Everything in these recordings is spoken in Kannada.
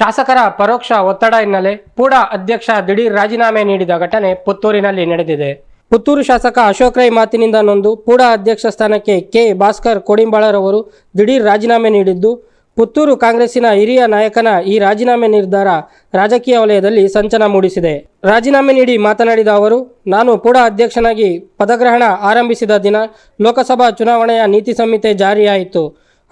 ಶಾಸಕರ ಪರೋಕ್ಷ ಒತ್ತಡ ಹಿನ್ನೆಲೆ ಪೂಡ ಅಧ್ಯಕ್ಷ ದಿಢೀರ್ ರಾಜೀನಾಮೆ ನೀಡಿದ ಘಟನೆ ಪುತ್ತೂರಿನಲ್ಲಿ ನಡೆದಿದೆ. ಪುತ್ತೂರು ಶಾಸಕ ಅಶೋಕ್ ರೈ ಮಾತಿನಿಂದ ನೊಂದು ಪೂಡ ಅಧ್ಯಕ್ಷ ಸ್ಥಾನಕ್ಕೆ ಕೆ. ಭಾಸ್ಕರ್ ಕೋಡಿಂಬಾಳರವರು ದಿಢೀರ್ ರಾಜೀನಾಮೆ ನೀಡಿದ್ದು, ಪುತ್ತೂರು ಕಾಂಗ್ರೆಸ್ಸಿನ ಹಿರಿಯ ನಾಯಕನ ಈ ರಾಜೀನಾಮೆ ನಿರ್ಧಾರ ರಾಜಕೀಯ ವಲಯದಲ್ಲಿ ಸಂಚನ ಮೂಡಿಸಿದೆ. ರಾಜೀನಾಮೆ ನೀಡಿ ಮಾತನಾಡಿದ ಅವರು, ನಾನು ಪೂಡ ಅಧ್ಯಕ್ಷನಾಗಿ ಪದಗ್ರಹಣ ಆರಂಭಿಸಿದ ದಿನ ಲೋಕಸಭಾ ಚುನಾವಣೆಯ ನೀತಿ ಸಂಹಿತೆ ಜಾರಿಯಾಯಿತು.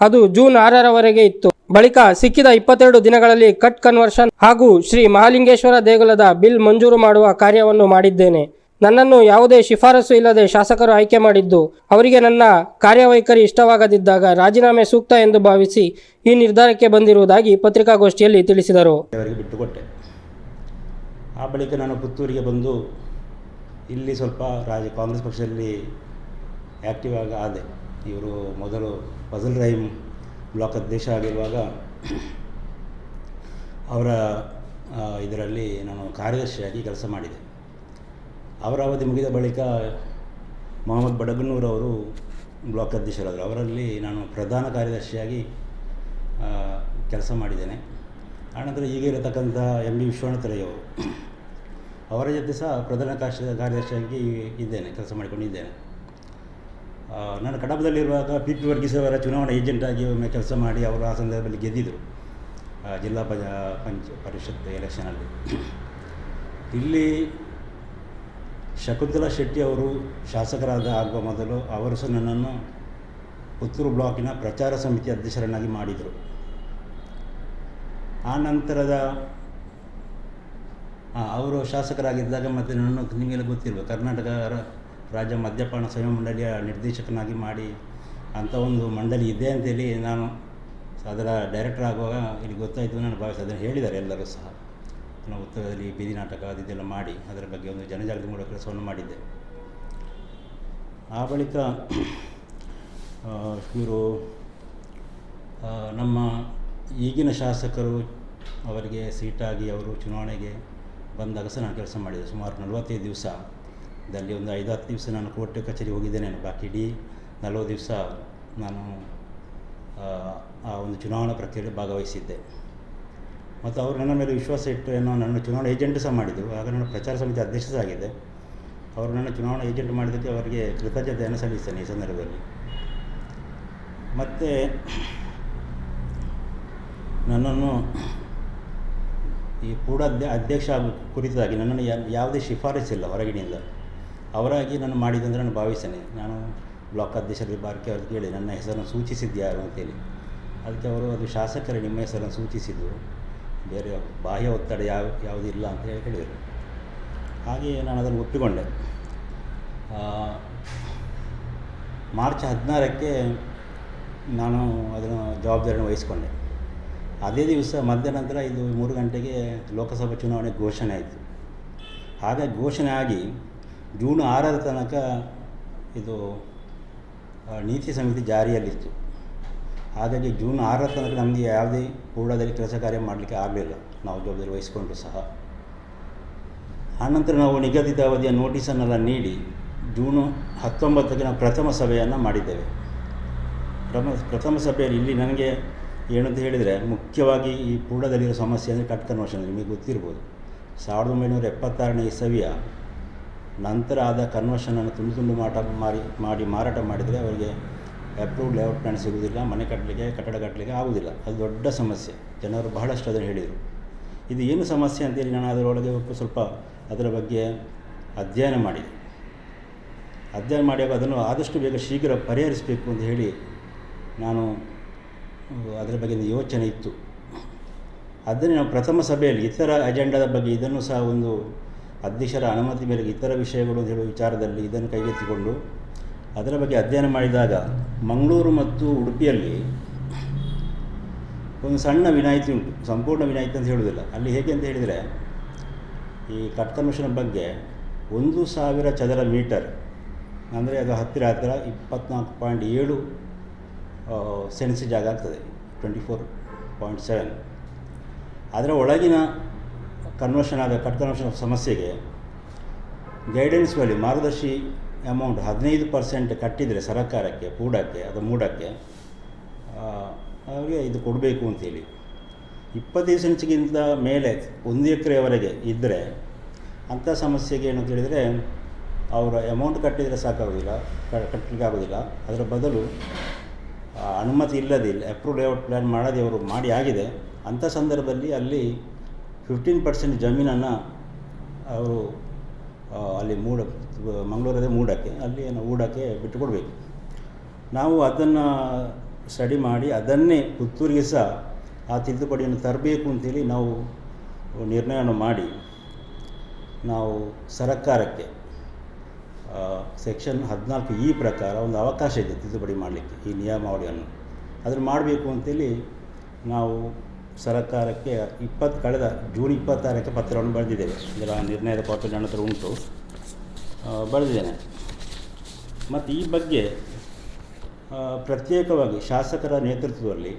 ಅದು ಜೂನ್ ಆರರವರೆಗೆ ಇತ್ತು. ಬಳಿಕ ಸಿಕ್ಕಿದ ಇಪ್ಪತ್ತೆರಡು ದಿನಗಳಲ್ಲಿ ಕಟ್ ಕನ್ವರ್ಷನ್ ಹಾಗೂ ಶ್ರೀ ಮಹಾಲಿಂಗೇಶ್ವರ ದೇಗುಲದ ಬಿಲ್ ಮಂಜೂರು ಮಾಡುವ ಕಾರ್ಯವನ್ನು ಮಾಡಿದ್ದೇನೆ. ನನ್ನನ್ನು ಯಾವುದೇ ಶಿಫಾರಸು ಇಲ್ಲದೆ ಶಾಸಕರು ಆಯ್ಕೆ ಮಾಡಿದ್ದು, ಅವರಿಗೆ ನನ್ನ ಕಾರ್ಯವೈಖರಿ ಇಷ್ಟವಾಗದಿದ್ದಾಗ ರಾಜೀನಾಮೆ ಸೂಕ್ತ ಎಂದು ಭಾವಿಸಿ ಈ ನಿರ್ಧಾರಕ್ಕೆ ಬಂದಿರುವುದಾಗಿ ಪತ್ರಿಕಾಗೋಷ್ಠಿಯಲ್ಲಿ ತಿಳಿಸಿದರು. ಬಿಟ್ಟುಕೊಟ್ಟೆ. ಆ ಬಳಿಕ ನಾನು ಪುತ್ತೂರಿಗೆ ಬಂದು ಇಲ್ಲಿ ಸ್ವಲ್ಪ ರಾಜ ಕಾಂಗ್ರೆಸ್ ಪಕ್ಷದಲ್ಲಿ ಆ್ಯಕ್ಟಿವ್ ಆಗಿ ಆದೆ. ಇವರು ಮೊದಲು ಫಜಲ್ ರಹೀಮ್ ಬ್ಲಾಕ್ ಅಧ್ಯಕ್ಷ ಆಗಿರುವಾಗ ಅವರ ಇದರಲ್ಲಿ ನಾನು ಕಾರ್ಯದರ್ಶಿಯಾಗಿ ಕೆಲಸ ಮಾಡಿದೆ. ಅವರ ಅವಧಿ ಮುಗಿದ ಬಳಿಕ ಮೊಹಮ್ಮದ್ ಬಡಗನ್ನೂರವರು ಬ್ಲಾಕ್ ಅಧ್ಯಕ್ಷರಾದರು ಅವರಲ್ಲಿ ನಾನು ಪ್ರಧಾನ ಕಾರ್ಯದರ್ಶಿಯಾಗಿ ಕೆಲಸ ಮಾಡಿದ್ದೇನೆ. ಆನಂತರ ಈಗ ಇರತಕ್ಕಂಥ ಎಂ ಬಿ ವಿಶ್ವನಾಥರಯ್ಯವರು ಅವರ ಜೊತೆ ಸಹ ಪ್ರಧಾನ ಕಾರ್ಯದರ್ಶಿಯಾಗಿ ಇದ್ದೇನೆ, ಕೆಲಸ ಮಾಡಿಕೊಂಡಿದ್ದೇನೆ. ನಾನು ಕಡಬದಲ್ಲಿರುವಾಗ ಪಿ ಪಿ ವರ್ಗೀಸ್ ಅವರ ಚುನಾವಣಾ ಏಜೆಂಟಾಗಿ ಒಮ್ಮೆ ಕೆಲಸ ಮಾಡಿ ಅವರು ಆ ಸಂದರ್ಭದಲ್ಲಿ ಗೆದ್ದಿದ್ದರು ಜಿಲ್ಲಾ ಪಂಚ ಪಂಚ, ಪರಿಷತ್ ಎಲೆಕ್ಷನಲ್ಲಿ ಇಲ್ಲಿ ಶಕುಂತಲಾ ಶೆಟ್ಟಿ ಅವರು ಶಾಸಕರಾದ ಆಗುವ ಮೊದಲು ಅವರು ಸಹ ನನ್ನನ್ನು ಪುತ್ತೂರು ಬ್ಲಾಕಿನ ಪ್ರಚಾರ ಸಮಿತಿ ಅಧ್ಯಕ್ಷರನ್ನಾಗಿ ಮಾಡಿದರು. ಆ ನಂತರದ ಅವರು ಶಾಸಕರಾಗಿದ್ದಾಗ ಮತ್ತು ನನ್ನನ್ನು ನಿಮಗೆಲ್ಲ ಗೊತ್ತಿಲ್ಲ ಕರ್ನಾಟಕ ರಾಜ್ಯ ಮದ್ಯಪಾನ ಸಂಯಮ ಮಂಡಳಿಯ ನಿರ್ದೇಶಕನಾಗಿ ಮಾಡಿ ಅಂಥ ಒಂದು ಮಂಡಳಿ ಇದೆ ಅಂತೇಳಿ ನಾನು ಅದರ ಡೈರೆಕ್ಟರ್ ಆಗುವಾಗ ಇಲ್ಲಿ ಗೊತ್ತಾಯಿತು ನಾನು ಭಾವಿಸಿ ಅದನ್ನು ಹೇಳಿದ್ದಾರೆ ಎಲ್ಲರೂ ಸಹ. ನಾವು ಉತ್ತರದಲ್ಲಿ ಬೀದಿ ನಾಟಕ ಅದು ಇದೆಲ್ಲ ಮಾಡಿ ಅದರ ಬಗ್ಗೆ ಒಂದು ಜನಜಾಗೃತಿ ಮೂಲಕ ಕೆಲಸವನ್ನು ಮಾಡಿದ್ದೆ. ಆ ಬಳಿಕ ಇವರು ನಮ್ಮ ಈಗಿನ ಶಾಸಕರು ಅವರಿಗೆ ಸೀಟಾಗಿ ಅವರು ಚುನಾವಣೆಗೆ ಬಂದಾಗ ಸಹ ನಾನು ಕೆಲಸ ಮಾಡಿದೆ. ಸುಮಾರು ನಲವತ್ತೈದು ದಿವಸ ದಲ್ಲಿ ಒಂದು ಐದು ಹತ್ತು ದಿವಸ ನಾನು ಕೋರ್ಟ್ ಕಚೇರಿ ಹೋಗಿದ್ದೇನೆ ಬಾಕಿ ಇಡೀ ನಲವತ್ತು ದಿವಸ ನಾನು ಆ, ಒಂದು ಚುನಾವಣಾ ಪ್ರಕ್ರಿಯೆಯಲ್ಲಿ ಭಾಗವಹಿಸಿದ್ದೆ. ಮತ್ತು ಅವರು ನನ್ನ ಮೇಲೆ ವಿಶ್ವಾಸ ಇಟ್ಟು ಏನೋ ನನ್ನ ಚುನಾವಣಾ ಏಜೆಂಟ್ ಸಹ ಮಾಡಿದ್ದು ಆಗ ನಾನು ಪ್ರಚಾರ ಸಮಿತಿ ಅಧ್ಯಕ್ಷ ಸಹ ಆಗಿದೆ ಅವರು ನನ್ನ ಚುನಾವಣಾ ಏಜೆಂಟ್ ಮಾಡಿದ್ದಕ್ಕೆ ಅವರಿಗೆ ಕೃತಜ್ಞತೆಯನ್ನು ಸಲ್ಲಿಸ್ತೇನೆ ಈ ಸಂದರ್ಭದಲ್ಲಿ. ಮತ್ತು ನನ್ನನ್ನು ಈ ಕೂಡ ಅಧ್ಯ- ಅಧ್ಯಕ್ಷ ಕುರಿತಾಗಿ ನನ್ನನ್ನು ಯಾವುದೇ ಶಿಫಾರಸ್ಸಿಲ್ಲ ಹೊರಗಿನಿಂದ. ಅವರಾಗಿ ನಾನು ಮಾಡಿದ್ದಂದ್ರೆ ನಾನು ಭಾವಿಸ್ತೇನೆ. ನಾನು ಬ್ಲಾಕ್ ಅಧ್ಯಕ್ಷರಲ್ಲಿ ಬಾರ್ಕೆ ಅವ್ರಿಗೆ ಕೇಳಿ, ನನ್ನ ಹೆಸರನ್ನು ಸೂಚಿಸಿದ್ಯಾರು ಅಂತೇಳಿ. ಅದಕ್ಕೆ ಅವರು ಅದು ಶಾಸಕರೇ ನಿಮ್ಮ ಹೆಸರನ್ನು ಸೂಚಿಸಿದ್ದು. ಬೇರೆ ಬಾಹ್ಯ ಒತ್ತಡ ಯಾವ ಯಾವುದಿಲ್ಲ ಅಂತ ಹೇಳಿ ಹೇಳಿದರು. ಹಾಗೆಯೇ ನಾನು ಅದನ್ನು ಒಪ್ಪಿಕೊಂಡೆ. ಮಾರ್ಚ್ ಹದಿನಾರಕ್ಕೆ ನಾನು ಅದನ್ನು ಜವಾಬ್ದಾರಿಯನ್ನು ವಹಿಸಿಕೊಂಡೆ. ಅದೇ ದಿವಸ ಮಧ್ಯಾಹ್ನಂತರ ಇದು ಮೂರು ಗಂಟೆಗೆ ಲೋಕಸಭಾ ಚುನಾವಣೆ ಘೋಷಣೆ ಆಯಿತು. ಹಾಗಾಗಿ ಘೋಷಣೆ ಆಗಿ ಜೂನ್ ಆರರ ತನಕ ಇದು ನೀತಿ ಸಮಿತಿ ಜಾರಿಯಲ್ಲಿತ್ತು. ಹಾಗಾಗಿ ಜೂನ್ ಆರರ ತನಕ ನಮಗೆ ಯಾವುದೇ ಪೂರ್ಣದಲ್ಲಿ ಕೆಲಸ ಕಾರ್ಯ ಮಾಡಲಿಕ್ಕೆ ಆಗಲಿಲ್ಲ. ನಾವು ಜವಾಬ್ದಾರಿ ವಹಿಸಿಕೊಂಡು ಸಹ. ಆನಂತರ ನಾವು ನಿಗದಿತ ಅವಧಿಯ ನೋಟಿಸನ್ನೆಲ್ಲ ನೀಡಿ ಜೂನು ಹತ್ತೊಂಬತ್ತಕ್ಕೆ ನಾವು ಪ್ರಥಮ ಸಭೆಯನ್ನು ಮಾಡಿದ್ದೇವೆ. ಪ್ರಮ, ಪ್ರಥಮ ಸಭೆಯಲ್ಲಿ ಇಲ್ಲಿ ನನಗೆ ಏನಂತ ಹೇಳಿದರೆ, ಮುಖ್ಯವಾಗಿ ಈ ಪೂರ್ಣದಲ್ಲಿರೋ ಸಮಸ್ಯೆ ಅಂದರೆ ಕಟ್ ಕನ್ವರ್ಷನ್ ನಿಮಗೆ ಗೊತ್ತಿರ್ಬೋದು. ಸಾವಿರದ ಒಂಬೈನೂರ ಎಪ್ಪತ್ತಾರನೇ ಇಸವಿಯ ನಂತರ ಆದ ಕನ್ವರ್ಷನನ್ನು ತುಂಡು ತುಂಡು ಮಾಟ ಮಾರಿ, ಮಾಡಿ ಮಾರಾಟ ಮಾಡಿದರೆ ಅವರಿಗೆ ಅಪ್ರೂವ್ಡ್ ಲೇಔಟ್ ಪ್ಲ್ಯಾನ್ ಸಿಗುವುದಿಲ್ಲ, ಮನೆ ಕಟ್ಟಲಿಕ್ಕೆ, ಕಟ್ಟಡ ಕಟ್ಟಲಿಕ್ಕೆ ಆಗುವುದಿಲ್ಲ. ಅದು ದೊಡ್ಡ ಸಮಸ್ಯೆ. ಜನರು ಬಹಳಷ್ಟು ಅದನ್ನು ಹೇಳಿದರು. ಇದು ಏನು ಸಮಸ್ಯೆ ಅಂತೇಳಿ ನಾನು ಅದರೊಳಗೆ ಸ್ವಲ್ಪ ಅದರ ಬಗ್ಗೆ ಅಧ್ಯಯನ ಮಾಡಿದೆ. ಅಧ್ಯಯನ ಮಾಡಿಯಾಗ ಅದನ್ನು ಆದಷ್ಟು ಬೇಗ ಶೀಘ್ರ ಪರಿಹರಿಸಬೇಕು ಅಂತ ಹೇಳಿ ನಾನು ಅದರ ಬಗ್ಗೆ ಒಂದು ಯೋಚನೆ ಇತ್ತು. ಅದನ್ನು ನಾವು ಪ್ರಥಮ ಸಭೆಯಲ್ಲಿ ಇತರ ಅಜೆಂಡಾದ ಬಗ್ಗೆ ಇದನ್ನು ಸಹ ಒಂದು ಅಧ್ಯಕ್ಷರ ಅನುಮತಿ ಮೇರೆಗೆ ಇತರ ವಿಷಯಗಳು ಅಂತ ಹೇಳುವ ವಿಚಾರದಲ್ಲಿ ಇದನ್ನು ಕೈಗೆತ್ತಿಕೊಂಡು ಅದರ ಬಗ್ಗೆ ಅಧ್ಯಯನ ಮಾಡಿದಾಗ ಮಂಗಳೂರು ಮತ್ತು ಉಡುಪಿಯಲ್ಲಿ ಒಂದು ಸಣ್ಣ ವಿನಾಯಿತಿ ಉಂಟು, ಸಂಪೂರ್ಣ ವಿನಾಯಿತಿ ಅಂತ ಹೇಳುವುದಿಲ್ಲ. ಅಲ್ಲಿ ಹೇಗೆ ಅಂತ ಹೇಳಿದರೆ, ಈ ಕಟ್ಟಮಿಷನ್ ಬಗ್ಗೆ ಒಂದು ಸಾವಿರ ಚದರ ಮೀಟರ್, ಅಂದರೆ ಅದು ಹತ್ತಿರ ಹತ್ತಿರ ಇಪ್ಪತ್ನಾಲ್ಕು ಪಾಯಿಂಟ್ ಏಳು ಸೆನ್ಸಿ ಜಾಗ ಆಗ್ತದೆ, ಟ್ವೆಂಟಿ ಫೋರ್ ಪಾಯಿಂಟ್ ಸೆವೆನ್. ಅದರ ಒಳಗಿನ ಕನ್ವರ್ಷನ್ ಆದ ಕಟ್ ಕನ್ವರ್ಷನ್ ಸಮಸ್ಯೆಗೆ ಗೈಡೆನ್ಸ್ ಬಳಿ ಮಾರ್ಗದರ್ಶಿ ಅಮೌಂಟ್ ಹದಿನೈದು ಪರ್ಸೆಂಟ್ ಕಟ್ಟಿದರೆ ಸರ್ಕಾರಕ್ಕೆ, ಪೂಡಕ್ಕೆ, ಅದು ಮೂಡಕ್ಕೆ ಅವರಿಗೆ ಇದು ಕೊಡಬೇಕು ಅಂತೇಳಿ. ಇಪ್ಪತ್ತೈದು ಸೆಂಚಿಗಿಂತ ಮೇಲೆ ಒಂದು ಎಕರೆವರೆಗೆ ಇದ್ದರೆ ಅಂಥ ಸಮಸ್ಯೆಗೆ ಏನು ಅಂತ ಅವರ ಅಮೌಂಟ್ ಕಟ್ಟಿದರೆ ಸಾಕಾಗೋದಿಲ್ಲ ಕಟ್ಟಲಿಕ್ಕೆ ಆಗೋದಿಲ್ಲ. ಅದರ ಬದಲು ಅನುಮತಿ ಇಲ್ಲದಿಲ್ಲ ಅಪ್ರೂವ್ ಲೇಔಟ್ ಪ್ಲ್ಯಾನ್ ಮಾಡೋದೇ ಅವರು ಮಾಡಿ ಆಗಿದೆ. ಅಂಥ ಸಂದರ್ಭದಲ್ಲಿ ಅಲ್ಲಿ ಫಿಫ್ಟೀನ್ ಪರ್ಸೆಂಟ್ ಜಮೀನನ್ನು ಅವರು ಅಲ್ಲಿ ಮೂಡ, ಮಂಗಳೂರದೇ ಮೂಡಕ್ಕೆ, ಅಲ್ಲಿ ಏನು ಊಡಕ್ಕೆ ಬಿಟ್ಟುಕೊಡ್ಬೇಕು. ನಾವು ಅದನ್ನು ಸ್ಟಡಿ ಮಾಡಿ ಅದನ್ನೇ ಪುತ್ತೂರಿಗೆ ಸಹ ಆ ತಿದ್ದುಪಡಿಯನ್ನು ತರಬೇಕು ಅಂತೇಳಿ ನಾವು ನಿರ್ಣಯವನ್ನು ಮಾಡಿ ನಾವು ಸರ್ಕಾರಕ್ಕೆ ಸೆಕ್ಷನ್ ಹದಿನಾಲ್ಕು ಈ ಪ್ರಕಾರ ಒಂದು ಅವಕಾಶ ಇದೆ ತಿದ್ದುಪಡಿ ಮಾಡಲಿಕ್ಕೆ ಈ ನಿಯಮಾವಳಿಯನ್ನು. ಅದನ್ನು ಮಾಡಬೇಕು ಅಂತೇಳಿ ನಾವು ಸರ್ಕಾರಕ್ಕೆ ಇಪ್ಪತ್ತು, ಕಳೆದ ಜೂನ್ ಇಪ್ಪತ್ತಾರಕ್ಕೆ ಪತ್ರವನ್ನು ಬರೆದಿದ್ದೇವೆ. ಇದರ ನಿರ್ಣಯದ ಕಾಪಿ ನನ್ನ ಹತ್ರ ಉಂಟು. ಬರೆದಿದ್ದೇನೆ. ಮತ್ತು ಈ ಬಗ್ಗೆ ಪ್ರತ್ಯೇಕವಾಗಿ ಶಾಸಕರ ನೇತೃತ್ವದಲ್ಲಿ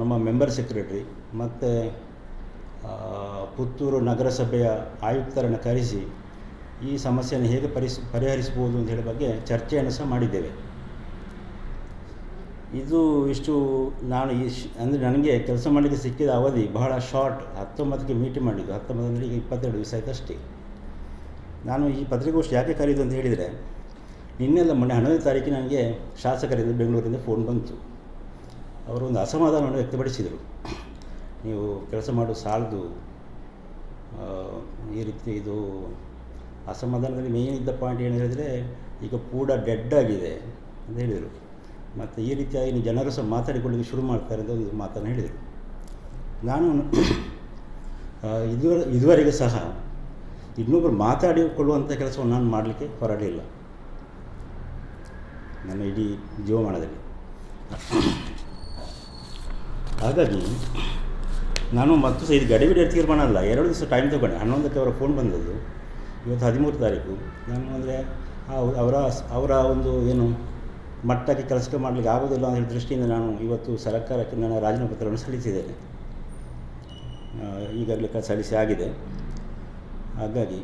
ನಮ್ಮ ಮೆಂಬರ್ ಸೆಕ್ರೆಟರಿ ಮತ್ತು ಪುತ್ತೂರು ನಗರಸಭೆಯ ಆಯುಕ್ತರನ್ನು ಕರೆಸಿ ಈ ಸಮಸ್ಯೆಯನ್ನು ಹೇಗೆ ಪರಿಸ್ ಪರಿಹರಿಸ್ಬೋದು ಅಂತ ಹೇಳೋ ಬಗ್ಗೆ ಚರ್ಚೆಯನ್ನು ಸಹ ಮಾಡಿದ್ದೇವೆ. ಇದು ಇಷ್ಟು ನಾನು ಇಶ್ ಅಂದರೆ ನನಗೆ ಕೆಲಸ ಮಾಡಲಿಕ್ಕೆ ಸಿಕ್ಕಿದ ಅವಧಿ ಬಹಳ ಶಾರ್ಟ್ ಹತ್ತೊಂಬತ್ತಕ್ಕೆ ಮೀಟಿಂಗ್ ಮಾಡಿದ್ದು ಹತ್ತೊಂಬತ್ತು ಅಂದರೆ ಈಗ ಇಪ್ಪತ್ತೆರಡು ದಿವಸ ಆಯ್ತು ಅಷ್ಟೇ ನಾನು ಈ ಪತ್ರಿಕಾಗೋಷ್ಠಿ ಯಾಕೆ ಕರೆಯೋದು ಅಂತ ಹೇಳಿದರೆ, ನಿನ್ನೆಲ್ಲ ಮೊನ್ನೆ ಹನ್ನೊಂದನೇ ತಾರೀಕಿಗೆ ನನಗೆ ಶಾಸಕರಿಂದ ಬೆಂಗಳೂರಿಂದ ಫೋನ್ ಬಂತು. ಅವರು ಒಂದು ಅಸಮಾಧಾನವನ್ನು ವ್ಯಕ್ತಪಡಿಸಿದರು. ನೀವು ಕೆಲಸ ಮಾಡೋ, ಸಾಲದು ಈ ರೀತಿ ಇದು ಅಸಮಾಧಾನದಲ್ಲಿ ಮೇನ್ ಇದ್ದ ಪಾಯಿಂಟ್ ಏನು ಹೇಳಿದರೆ, ಈಗ ಪೂಡ ಡೆಡ್ ಆಗಿದೆ ಅಂತ ಹೇಳಿದರು. ಮತ್ತು ಈ ರೀತಿಯಾಗಿ ಜನರು ಸಹ ಮಾತಾಡಿಕೊಳ್ಳಿಕ್ಕೆ ಶುರು ಮಾಡ್ತಾರೆ ಅಂತ ಒಂದು ಮಾತನ್ನು ಹೇಳಿದರು. ನಾನು ಇದುವರೆ, ಇದುವರೆಗೂ ಸಹ ಇನ್ನೊಬ್ಬರು ಮಾತಾಡಿಕೊಳ್ಳುವಂಥ ಕೆಲಸವನ್ನು ನಾನು ಮಾಡಲಿಕ್ಕೆ ಹೊರಡಲಿಲ್ಲ. ನನ್ನ ಇಡೀ ಜೀವಮಾನದಲ್ಲಿ. ಹಾಗಾಗಿ ನಾನು ಮತ್ತು ಸಹ ಇದು ಗಡಿಬಿಡಿ ತೀರ್ಮಾನ ಅಲ್ಲ, ಎರಡು ದಿವಸ ಟೈಮ್ ತಗೊಂಡೆ. ಹನ್ನೊಂದಕ್ಕೆ ಅವರ ಫೋನ್ ಬಂದದ್ದು. ಇವತ್ತು ಹದಿಮೂರು ತಾರೀಕು. ನಾನು ಅಂದರೆ ಅವರ ಅವರ ಒಂದು ಏನು ಮಟ್ಟಕ್ಕೆ ಕೆಲಸ ಮಾಡಲಿಕ್ಕೆ ಆಗೋದಿಲ್ಲ ಅನ್ನೋ ದೃಷ್ಟಿಯಿಂದ ನಾನು ಇವತ್ತು ಸರ್ಕಾರಕ್ಕೆ ನನ್ನ ರಾಜೀನಾಮೆ ಪತ್ರವನ್ನು ಸಲ್ಲಿಸಿದ್ದೇನೆ. ಈಗಾಗಲೇ ಸಲ್ಲಿಸಿ ಆಗಿದೆ. ಹಾಗಾಗಿ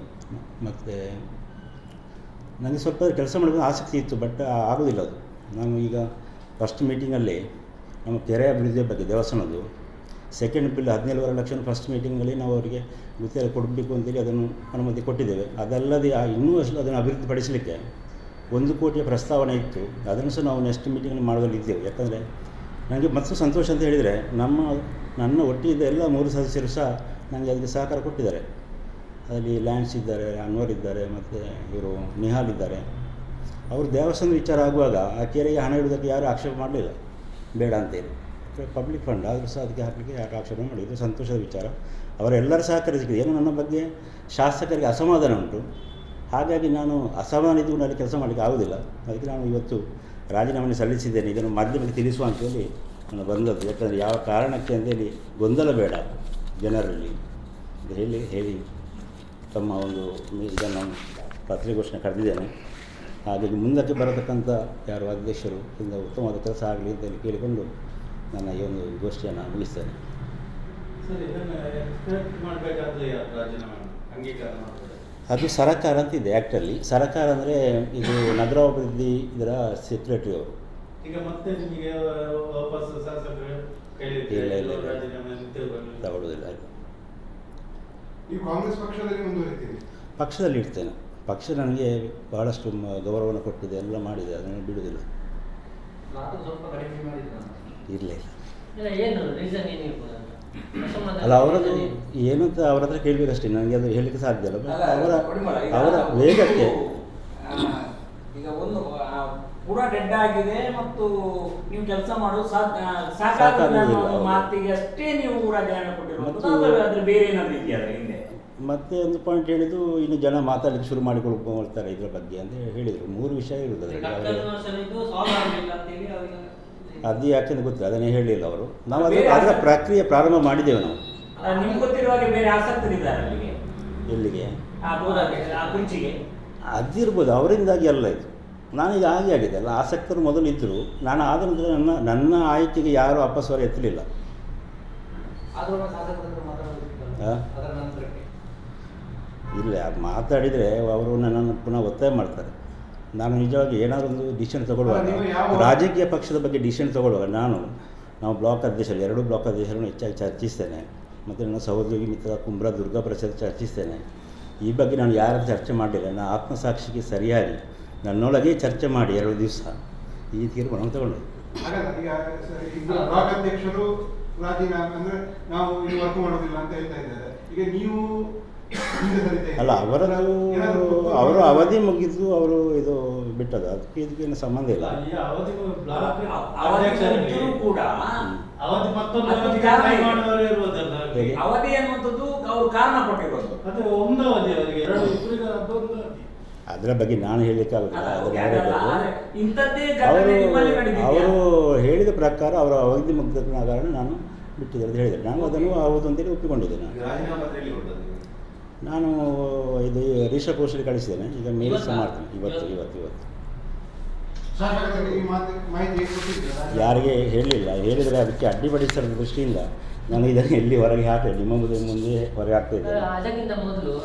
ಮತ್ತು ನನಗೆ ಸ್ವಲ್ಪ ಕೆಲಸ ಮಾಡಬೇಕು ಆಸಕ್ತಿ ಇತ್ತು, ಬಟ್ ಆಗೋದಿಲ್ಲ ಅದು. ನಾನು ಈಗ ಫಸ್ಟ್ ಮೀಟಿಂಗಲ್ಲಿ ನಮ್ಮ ಕೆರೆ ಅಭಿವೃದ್ಧಿಯ ಬಗ್ಗೆ ದೇವಸ್ಥಾನದ್ದು ಸೆಕೆಂಡ್ ಬಿಲ್ ಹದಿನೇಳುವರೆ ಲಕ್ಷ ಫಸ್ಟ್ ಮೀಟಿಂಗಲ್ಲಿ ನಾವು ಅವರಿಗೆ ಗುತ್ತಿಗೆ ಕೊಡಬೇಕು ಅಂತೇಳಿ ಅದನ್ನು ಅನುಮತಿ ಕೊಟ್ಟಿದ್ದೇವೆ. ಅದಲ್ಲದೆ ಆ ಇನ್ನೂ ಅಷ್ಟು ಅದನ್ನು ಅಭಿವೃದ್ಧಿಪಡಿಸಲಿಕ್ಕೆ ಒಂದು ಕೋಟಿಯ ಪ್ರಸ್ತಾವನೆ ಇತ್ತು. ಅದನ್ನು ಸಹ ನಾವು ನೆಕ್ಸ್ಟ್ ಮೀಟಿಂಗಲ್ಲಿ ಮಾಡೋದ್ರಲ್ಲಿ ಇದ್ದೇವೆ. ಯಾಕಂದರೆ ನನಗೆ ಮತ್ತು ಸಂತೋಷ ಅಂತ ಹೇಳಿದರೆ ನಮ್ಮ, ನನ್ನ ಒಟ್ಟಿದ್ದ ಎಲ್ಲ ಮೂರು ಸದಸ್ಯರು ಸಹ ನನಗೆ ಅದಕ್ಕೆ ಸಹಕಾರ ಕೊಟ್ಟಿದ್ದಾರೆ. ಅದರಲ್ಲಿ ಲ್ಯಾಂಡ್ಸ್ ಇದ್ದಾರೆ ಅನ್ವರ್ ಇದ್ದಾರೆ, ಮತ್ತು ಇವರು ನಿಹಾಲ್ ಇದ್ದಾರೆ. ಅವರು ದೇವಸ್ಥಾನದ ವಿಚಾರ ಆಗುವಾಗ ಆ ಕೆರೆಗೆ ಹಣ ಇಡೋದಕ್ಕೆ ಯಾರೂ ಆಕ್ಷೇಪ ಮಾಡಲಿಲ್ಲ. ಬೇಡ ಅಂತೇಳಿ ಪಬ್ಲಿಕ್ ಫಂಡ್ ಆದರೂ ಸಹ ಅದಕ್ಕೆ ಹಾಕಲಿಕ್ಕೆ ಯಾರು ಆಕ್ಷೇಪ ಮಾಡಿದ್ರು ಸಂತೋಷದ ವಿಚಾರ. ಅವರೆಲ್ಲರ ಸಹಕಾರ ಸಿಕ್ಕಿದೆ ಏನು ನನ್ನ ಬಗ್ಗೆ ಶಾಸಕರಿಗೆ ಅಸಮಾಧಾನ ಉಂಟು. ಹಾಗಾಗಿ ನಾನು ಅಸಮಾಧಾನ ಇದ್ದು ಅಲ್ಲಿ ಕೆಲಸ ಮಾಡಲಿಕ್ಕೆ ಆಗೋದಿಲ್ಲ. ಅದಕ್ಕೆ ನಾನು ಇವತ್ತು ರಾಜೀನಾಮೆ ಸಲ್ಲಿಸಿದ್ದೇನೆ. ಇದನ್ನು ಮಾಧ್ಯಮಕ್ಕೆ ತಿಳಿಸುವ ಅಂತೇಳಿ ನಾನು ಬಂದದ್ದು. ಯಾಕಂದರೆ ಯಾವ ಕಾರಣಕ್ಕೆ ಅಂತೇಳಿ ಗೊಂದಲ ಬೇಡ ಜನರಲ್ಲಿ. ಅಂತ ಹೇಳಿ ಹೇಳಿ ತಮ್ಮ ಒಂದು ಇದನ್ನು ಘೋಷಣೆ ಕರೆದಿದ್ದೇನೆ ಹಾಗಾಗಿ ಮುಂದಕ್ಕೆ ಬರತಕ್ಕಂಥ ಯಾರು ಅಧ್ಯಕ್ಷರು ಇಂದ ಉತ್ತಮವಾದ ಕೆಲಸ ಆಗಲಿ ಅಂತೇಳಿ ಕೇಳಿಕೊಂಡು ನನ್ನ ಈ ಒಂದು ಗೋಷ್ಠಿಯನ್ನು ಮುಗಿಸ್ತೇನೆ. ಅದು ಸರಕಾರ ಅಂತ ಇದೆ ಆ್ಯಕ್ಟಲ್ಲಿ ಸರಕಾರ ಅಂದರೆ ಇದು ನಗರಾಭಿವೃದ್ಧಿ ಇದರ ಸೆಕ್ರೆಟರಿ ಅವರು. ಈಗ ಮತ್ತೆ ನಿಮಗೆ ವಾಪಸ್ ಶಾಸಕರು ಇಲ್ಲ, ಇಲ್ಲ. ತಗೊಳ್ಳೋದಿಲ್ಲ ನೀವು ಕಾಂಗ್ರೆಸ್ ಪಕ್ಷದಲ್ಲಿ ಇಡ್ತೇನೆ. ಪಕ್ಷ ನನಗೆ ಬಹಳಷ್ಟು ಮ- ಗೌರವವನ್ನು ಕೊಟ್ಟಿದೆ ಎಲ್ಲ ಮಾಡಿದೆ ಅದನ್ನು ಬಿಡುವುದಿಲ್ಲ. ಇಲ್ಲ ಇಲ್ಲ. ಅಲ್ಲ ಅವರದ್ದು ಏನು? ಅಂತ ಅವರ ಹತ್ರ ಕೇಳಬೇಕಷ್ಟೇ ನನಗೆ ಅದು ಹೇಳಲಿಕ್ಕೆ ಸಾಧ್ಯ ಇಲ್ಲ ಅಲ್ಲ, ಅವರ ಅವರ ವೇಗಕ್ಕೆ. ಈಗ ಒಂದು ಪೂರ ಡೆಡ್ ಆಗಿದೆ ಮತ್ತು ನೀವು ಕೆಲಸ ಮಾಡೋದು ಸಾಕಾಗುದಿಲ್ಲ, ಮಾತಿಗೆ ಅಷ್ಟೇ ನೀವು ಅದ್ರ- ಅದ್ರ ಬೇರೆ ಏನಾದ್ರು ಇದೆಯಾ ಹಿಂದೆ? ಮತ್ತೆ ಒಂದು ಪಾಯಿಂಟ್ ಹೇಳಿದ್ದು ಇನ್ನು ಜನ ಮಾತಾಡಲಿಕ್ಕೆ ಶುರು ಮಾಡಿಕೊಳ್ತಾರೆ ಇದರ ಬಗ್ಗೆ ಅಂತ ಹೇಳಿದರು. ಮೂರು ವಿಷಯ ಇರುವುದು ಯಾಕೆ ಅದು ಯಾಕೆಂದು ಗೊತ್ತಿಲ್ಲ ಅದನ್ನೇ ಹೇಳಿಲ್ಲ ಅವರು. ನಾವು ಅದರ ಅದರ ಪ್ರಕ್ರಿಯೆ ಪ್ರಾರಂಭ ಮಾಡಿದ್ದೇವೆ ನಾವು. ನಿಮ್ಗೆ ಗೊತ್ತಿರುವ ಹಾಗೆ ಬೇರೆ ಆಸಕ್ತರಿದ್ದಾರೆ ಅಲ್ಲಿಗೆ? ಎಲ್ಲಿಗೆ? ಅದಿರ್ಬೋದು ಅವರಿಂದಾಗಿ ಅಲ್ಲ ಇದು. ನಾನೀಗ ಹಾಗೆ ಆಗಿದೆ ಅಲ್ಲ ಆಸಕ್ತರು ಮೊದಲು ಇದ್ದರು. ನಾನು ಆದ ನಂತರ ನನ್ನ ನನ್ನ ಆಯ್ಕೆಗೆ ಯಾರೂ ಅಪಸ್ವರ ಎತ್ತಲಿಲ್ಲ. ಇಲ್ಲ ಅದು ಮಾತಾಡಿದರೆ ಅವರು ನನ್ನನ್ನು ಪುನಃ ಒತ್ತಾಯ ಮಾಡ್ತಾರೆ. ನಾನು ನಿಜವಾಗಿ ಏನಾದರೂ ಒಂದು ಡಿಸಿಷನ್ ತಗೊಳ್ಳುವಾಗ ರಾಜಕೀಯ ಪಕ್ಷದ ಬಗ್ಗೆ ಡಿಸಿಷನ್ ತಗೊಳ್ಳುವಾಗ ನಾನು ನಾವು ಬ್ಲಾಕ್ ಅಧ್ಯಕ್ಷರು ಎರಡೂ ಬ್ಲಾಕ್ ಅಧ್ಯಕ್ಷರನ್ನು ಹೆಚ್ಚಾಗಿ ಚರ್ಚಿಸ್ತೇನೆ. ಮತ್ತು ನನ್ನ ಸಹೋದ್ಯೋಗಿ ಮಿತ್ರ ಕುಂಬ್ರ ದುರ್ಗಾ ಪ್ರಸಾದ್ ಚರ್ಚಿಸ್ತೇನೆ. ಈ ಬಗ್ಗೆ ನಾನು ಯಾರು ಚರ್ಚೆ ಮಾಡಲಿಲ್ಲ ನಾನು ಆತ್ಮಸಾಕ್ಷಿಗೆ ಸರಿಯಾಗಿ ನನ್ನೊಳಗೆ ಚರ್ಚೆ ಮಾಡಿ ಎರಡು ದಿವಸ. ಈ ತೀರ್ಮಾನವನ್ನು ತಗೊಂಡೆ. ರಾಜೀನಾಮೆ ಅಂದ್ರೆ ನಾವು ವರ್ಕ್ ಮಾಡೋದಿಲ್ಲ ಅಂತ ಹೇಳ್ತಾ ಇದ್ದಾರೆ. ಈಗ ನೀವು. ಅಲ್ಲ ಅವರದ್ದು ಅವರು ಅವಧಿ ಮುಗಿದು ಅವರು ಇದು ಬಿಟ್ಟದ್ದು. ಅದಕ್ಕೆ ಇದಕ್ಕೇನು ಸಂಬಂಧ ಇಲ್ಲ. ಅದರ ಬಗ್ಗೆ ನಾನು ಹೇಳಲಿಕ್ಕಾಗುದಿಲ್ಲ ಅದನ್ನು ಹೇಳಬೇಕು ಅವರು ಹೇಳಿದ ಪ್ರಕಾರ ಅವರ ಅವಧಿ ಮುಗಿದ ಕಾರಣ ನಾನು ಬಿಟ್ಟಿದ್ದೆ ಅಂತ ಹೇಳಿದ್ದಾರೆ ನಾನು ಅದನ್ನು ಹೌದು ಅಂತೇಳಿ ಒಪ್ಪಿಕೊಂಡಿದ್ದೆ ನಾನು. ನಾನು ಇದು ರಿಷಬ್ ಕೋಶಲ್ಲಿ ಕಳಿಸಿದ್ದೇನೆ. ಈಗ ಮೇಲ್ ಸಹ ಇವತ್ತಾ? ಮಾಡ್ತೀನಿ. ಇವತ್ತು ಇವತ್ತು. ಇವತ್ತು? ಯಾರಿಗೆ ಹೇಳಲಿಲ್ಲ ಹೇಳಿದರೆ ಅದಕ್ಕೆ ಅಡ್ಡಿಪಡಿಸದ ದೃಷ್ಟಿಯಿಂದ ನಾನು ಇದನ್ನು ಎಲ್ಲಿ ಹೊರಗೆ ಹಾಕಲಿ ನಿಮ್ಮ ಮುಂದೆ ಮುಂದೆ ಹೊರಗೆ ಹಾಕ್ತಾ ಇದ್ದೇನೆ. ಮೊದಲು